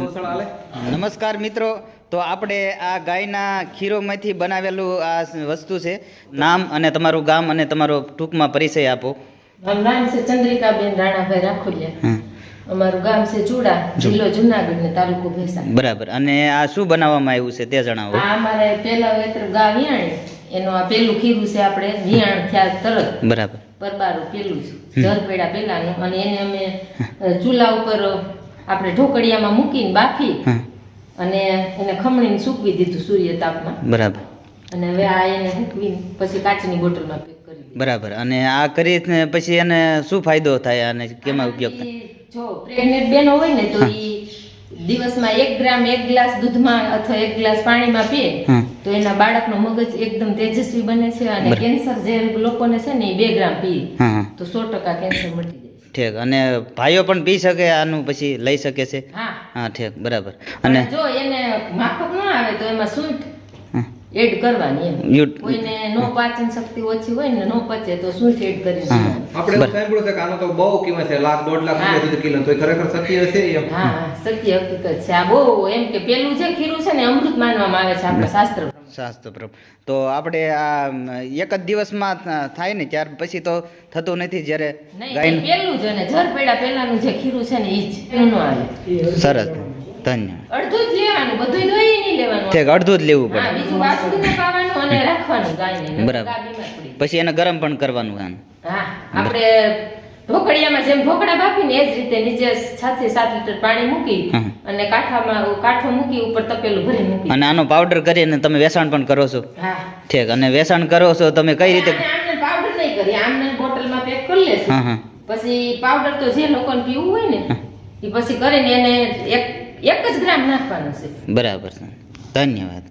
નમસ્કાર મિત્રો. તો આપણે આ ગાયના ખીરોમાંથી બનાવેલું આ વસ્તુ છે. નામ અને તમારું ગામ અને તમારો ટૂંકમાં પરિચય આપો. નામ છે ચંદ્રિકાબેન રાણાભાઈ રાખોલિયા અમારું ગામ છે ચુડા જિલ્લો જુનાગઢ ને તાલુકો ભેસા બરાબર. અને આ શું બનાવવામાં આવ્યું છે તે જણાવો. આ અમારે પેલા વેતર ગા વિયાણી એનું આ પેલું ખીરું છે આપણે વિયાણ થયા તરત. બરાબર. પરબારું પેલું છે. જર પેડા પેલાનું. અને એને અમે ચૂલા ઉપર આપણે ઢોકળિયામાં મૂકીને બાફી અને એને ખમણીને સૂકવી દીધું સૂર્ય તાપમાં. બરાબર. અને હવે આ એને સૂકવીને પછી કાચની બોટલમાં પેક કરી બરાબર. અને આ કરી પછી એને શું ફાયદો થાય અને કેમાં ઉપયોગ થાય? જો પ્રેગ્નેન્ટ બેનો હોય ને તો એ દિવસમાં એક ગ્રામ એક ગ્લાસ દૂધમાં અથવા એક ગ્લાસ પાણીમાં પીએ તો એના બાળકનો મગજ એકદમ તેજસ્વી બને છે અને કેન્સર જે લોકોને છે ને એ બે ગ્રામ પીએ. તો સો ટકા કેન્સર મટી જાય. ઠીક. અને ભાઈઓ પણ પી શકે આનું પછી લઈ શકે છે. હા. ઠીક બરાબર. અને જો એને માફક ન આવે તો એમાં હા, એડ કરવાની એમ. કોઈને નો પાચન શક્તિ ઓછી હોય ને નો પચે તો શું એડ કરી આપણે સાંભળ્યું છે કે આનો તો બહુ કિંમત છે લાખ દોઢ લાખ રૂપિયા સુધી કિલો. તો ખરેખર સત્ય છે એમ? હા સત્ય હકીકત છે. આ બહુ એમ કે પેલું જે ખીરું છે ને અમૃત માનવામાં આવે છે આપણા શાસ્ત્ર શાસ્ત્ર પ્રભુ તો આપણે આ એક જ દિવસમાં થાય ને ત્યાર પછી તો થતું નથી જ્યારે પેલું જ ને જર પેડા પેલાનું જે ખીરું છે ને એ જ. એનું સરસ. ધન્યવાદ અડધું જ લેવાનું બધું દોઈ નહીં લેવાનું. ઠીક અડધું જ લેવું પડે. બીજું અને રાખવાનું ગાયને બરાબર. પછી એને ગરમ પણ કરવાનું આમ હા આપણે ઢોકળિયામાં જેમ ઢોકળા બાફીને એ જ રીતે નીચે છ થી સાત લીટર પાણી મૂકી. અને કાંઠામાં કાંઠો મૂકી ઉપર તપેલું ભરી મૂકી. અને આનો પાવડર કરીને તમે વેસણ પણ કરો છો. ઠીક અને વેસણ કરો છો તમે કઈ રીતે પાવડર નહીં કરી આમને બોટલમાં પેક કરી લેશું. પછી પાવડર તો જે લોકોને પીવું હોય ને એ પછી કરીને એને એક એક જ ગ્રામ નાખવાનું છે. બરાબર છે. ધન્યવાદ.